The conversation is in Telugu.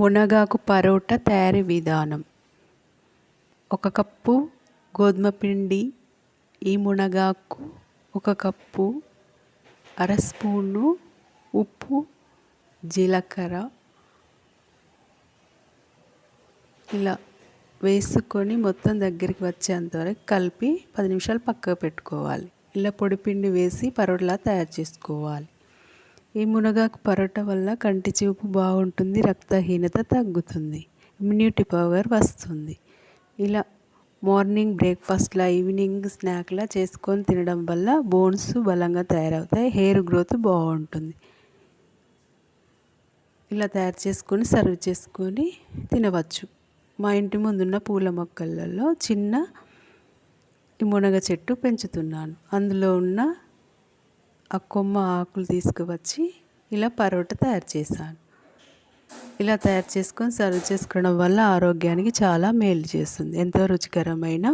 మునగాకు పరోటా తయారీ విధానం. ఒక కప్పు గోధుమ పిండి ఈ మునగాకు ఒక కప్పు అర స్పూను ఉప్పు జీలకర్ర ఇలా వేసుకొని మొత్తం దగ్గరికి వచ్చేంత వరకు కలిపి పది నిమిషాలు పక్కకు పెట్టుకోవాలి. ఇలా పొడిపిండి వేసి పరోటలా తయారు చేసుకోవాలి. ఈ మునగాకు పరోటా వల్ల కంటి చూపు బాగుంటుంది రక్తహీనత తగ్గుతుంది ఇమ్యూనిటీ పవర్ వస్తుంది. ఇలా మార్నింగ్ బ్రేక్ఫాస్ట్లా ఈవినింగ్ స్నాక్లా చేసుకొని తినడం వల్ల బోన్స్ బలంగా తయారవుతాయి హెయిర్ గ్రోత్ బాగుంటుంది. ఇలా తయారు చేసుకొని సర్వ్ చేసుకొని తినవచ్చు. మా ఇంటి ముందున్న పూల మొక్కలలో చిన్న ఈ మునగ చెట్టు పెంచుతున్నాను. అందులో ఉన్న ఆ కొమ్మ ఆకులు తీసుకువచ్చి ఇలా పరోటా తయారు చేశాను. ఇలా తయారు చేసుకొని సర్వ్ చేసుకోవడం వల్ల ఆరోగ్యానికి చాలా మేలు చేస్తుంది. ఎంతో రుచికరమైన